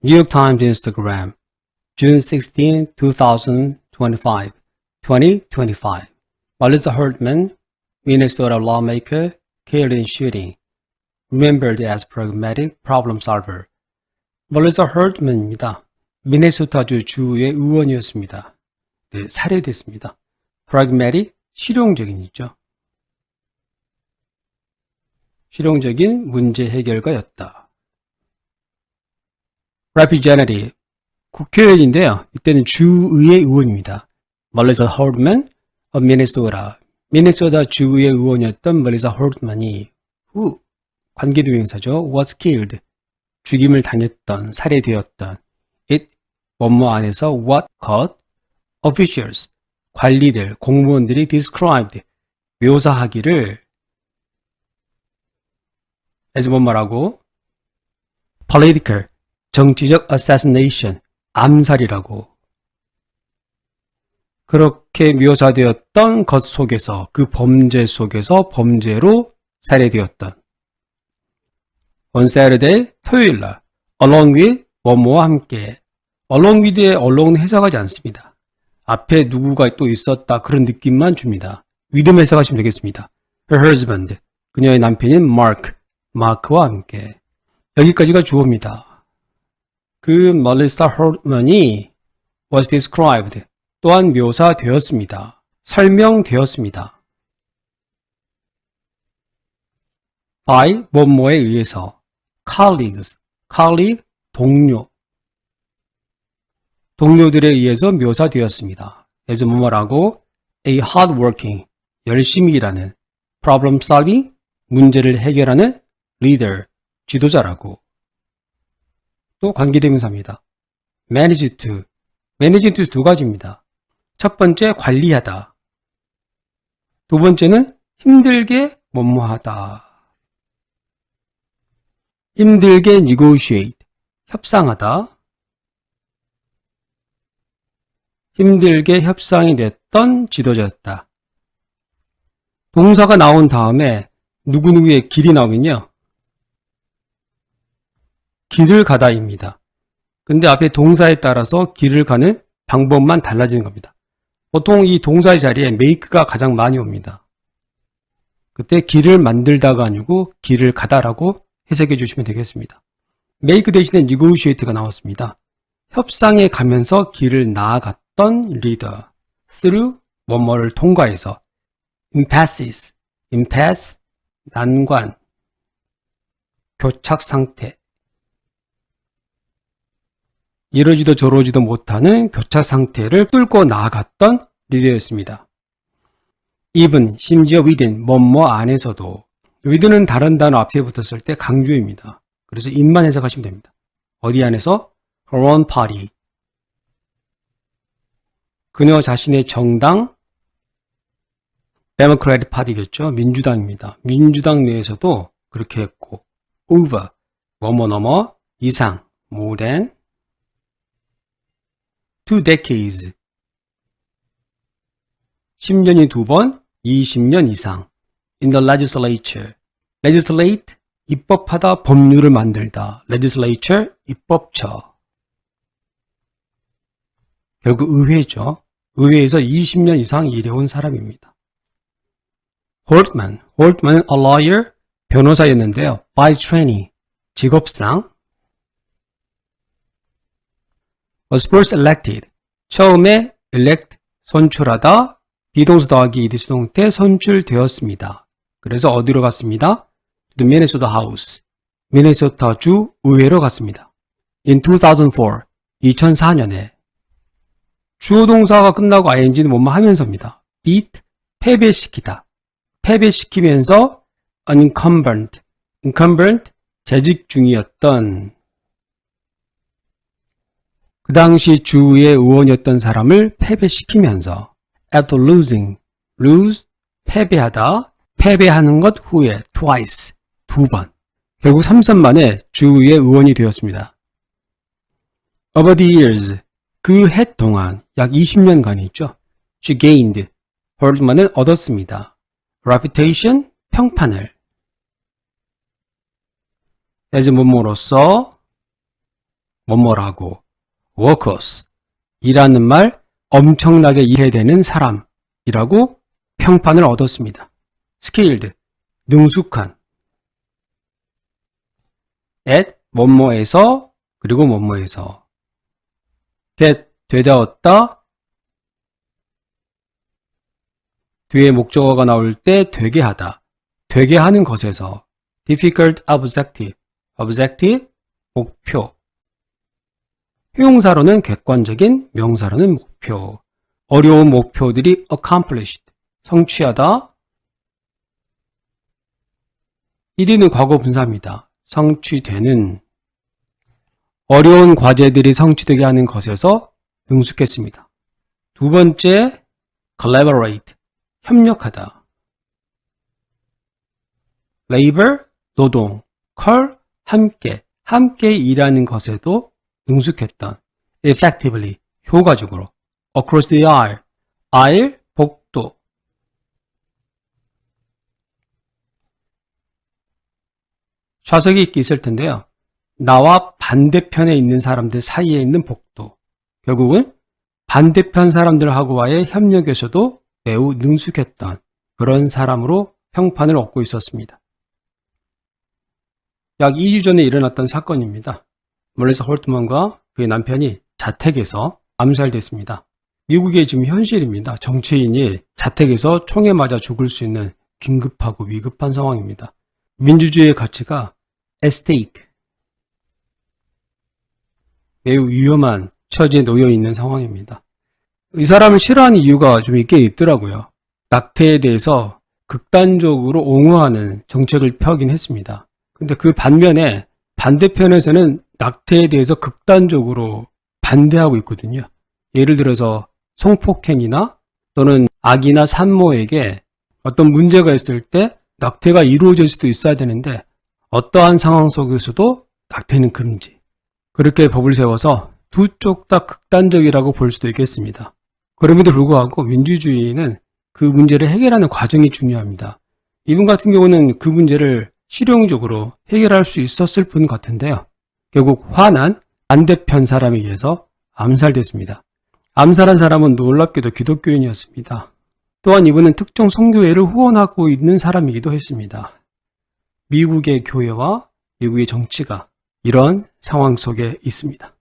York Times Instagram, June 16, 2025, 2025. Melissa Hartman, Minnesota lawmaker, killed in shooting, remembered as pragmatic problem solver. 멀리서 헐트맨입니다. 미네소타주 주의 의원이었습니다. 네, 살해됐습니다. pragmatic, 실용적인이죠. 실용적인 문제 해결가였다. Representative, 국회의원인데요. 이때는 주의회 의원입니다. 멀리서 헐트맨, of Minnesota, 미네소타 주의 의원이었던 멀리사 홀트만이 후 관계동행사죠. was killed 죽임을 당했던 살해되었던 it 뭐뭐 안에서 what caught officials 관리들 공무원들이 described 묘사하기를 as 뭐뭐라고 political 정치적 assassination 암살이라고 그렇게 묘사되었던 것 속에서 그 범죄 속에서 범죄로 살해되었던 on Saturday 토요일 날 along with 뭐뭐와 함께 along with의 along은 해석하지 않습니다. 앞에 누구가 또 있었다 그런 느낌만 줍니다. with 해석하시면 되겠습니다. her husband 그녀의 남편인 Mark 마크와 함께 여기까지가 주어입니다. 그 멀리스타 홀먼이 was described 또한 묘사되었습니다. 설명되었습니다. by 뭐뭐에 의해서 colleagues, colleague 동료 동료들에 의해서 묘사되었습니다. as 뭐뭐라고 a hardworking 열심히 일하는 problem solving 문제를 해결하는 leader 지도자라고 또 관계대명사입니다. manage to manage to 두 가지입니다. 첫 번째 관리하다. 두 번째는 힘들게 뭐뭐하다. 힘들게 negotiate 협상하다. 힘들게 협상이 됐던 지도자였다. 동사가 나온 다음에 누구누구의 길이 나오면요. 길을 가다입니다. 근데 앞에 동사에 따라서 길을 가는 방법만 달라지는 겁니다. 보통 이 동사의 자리에 make가 가장 많이 옵니다. 그때 길을 만들다가 아니고 길을 가다라고 해석해 주시면 되겠습니다. make 대신에 negotiate가 나왔습니다. 협상에 가면서 길을 나아갔던 리더 through 뭐뭐를 통과해서 impasses, impasse, 난관, 교착 상태 이러지도 저러지도 못하는 교차 상태를 뚫고 나아갔던 리더였습니다. even, 심지어 within, 뭐뭐 안에서도 within은 다른 단어 앞에 붙었을 때 강조입니다. 그래서 in만 해석하시면 됩니다. 어디 안에서? her own party. 그녀 자신의 정당, Democratic Party겠죠. 민주당입니다. 민주당 내에서도 그렇게 했고, over, 뭐뭐 넘어, 이상, more than, two decades. 10년이 두 번, 20년 이상. in the legislature. legislate, 입법하다, 법률을 만들다. legislature, 입법처. 결국 의회죠. 의회에서 20년 이상 일해온 사람입니다. 홀트만, 홀트만은 a lawyer, 변호사였는데요. by training, 직업상 was first elected. 처음에 elect, 선출하다, 비동사 더하기 이디 수동 때 선출되었습니다. 그래서 어디로 갔습니다? The Minnesota House. 미네소타 주 의회로 갔습니다. In 2004, 2004년에 주어 동사가 끝나고 ing는 뭐뭐 하면서입니다. beat, 패배시키다. 패배시키면서 unincumbent, incumbent, 재직 중이었던 그 당시 주의 의원이었던 사람을 패배시키면서 after losing, lose, 패배하다, 패배하는 것 후에 twice, 두 번. 결국 3선 만에 주의 의원이 되었습니다. Over the years, 그 해 동안 약 20년간 있죠. She gained, 홀드만은 얻었습니다. reputation, 평판을. as 뭐뭐로서 뭐뭐라고 workers 이라는 말 엄청나게 이해되는 사람이라고 평판을 얻었습니다. skilled 능숙한. at 뭐뭐에서 그리고 뭐뭐에서. get 되다 얻다. 뒤에 목적어가 나올 때 되게 하다. 되게 하는 것에서. difficult objective. objective 목표 형용사로는 객관적인 명사로는 목표. 어려운 목표들이 accomplished. 성취하다. 1위는 과거 분사입니다. 성취되는. 어려운 과제들이 성취되게 하는 것에서 능숙했습니다. 두 번째, collaborate, 협력하다. labor, 노동, call, 함께, 함께 일하는 것에도 능숙했던 effectively, 효과적으로 across the aisle, aisle, 복도 좌석이 있기 있을 텐데요. 나와 반대편에 있는 사람들 사이에 있는 복도. 결국은 반대편 사람들하고와의 협력에서도 매우 능숙했던 그런 사람으로 평판을 얻고 있었습니다. 약 2주 전에 일어났던 사건입니다. 멀리서 홀트만과 그의 남편이 자택에서 암살됐습니다. 미국의 지금 현실입니다. 정치인이 자택에서 총에 맞아 죽을 수 있는 긴급하고 위급한 상황입니다. 민주주의의 가치가 에스테이크 매우 위험한 처지에 놓여 있는 상황입니다. 이 사람을 싫어하는 이유가 좀 있게 있더라고요. 낙태에 대해서 극단적으로 옹호하는 정책을 펴긴 했습니다. 근데 그 반면에 반대편에서는 낙태에 대해서 극단적으로 반대하고 있거든요. 예를 들어서 성폭행이나 또는 아기나 산모에게 어떤 문제가 있을 때 낙태가 이루어질 수도 있어야 되는데 어떠한 상황 속에서도 낙태는 금지. 그렇게 법을 세워서 두 쪽 다 극단적이라고 볼 수도 있겠습니다. 그럼에도 불구하고 민주주의는 그 문제를 해결하는 과정이 중요합니다. 이분 같은 경우는 그 문제를 실용적으로 해결할 수 있었을 분 같은데요. 결국 화난 반대편 사람에 의해서 암살됐습니다. 암살한 사람은 놀랍게도 기독교인이었습니다. 또한 이분은 특정 성교회를 후원하고 있는 사람이기도 했습니다. 미국의 교회와 미국의 정치가 이런 상황 속에 있습니다.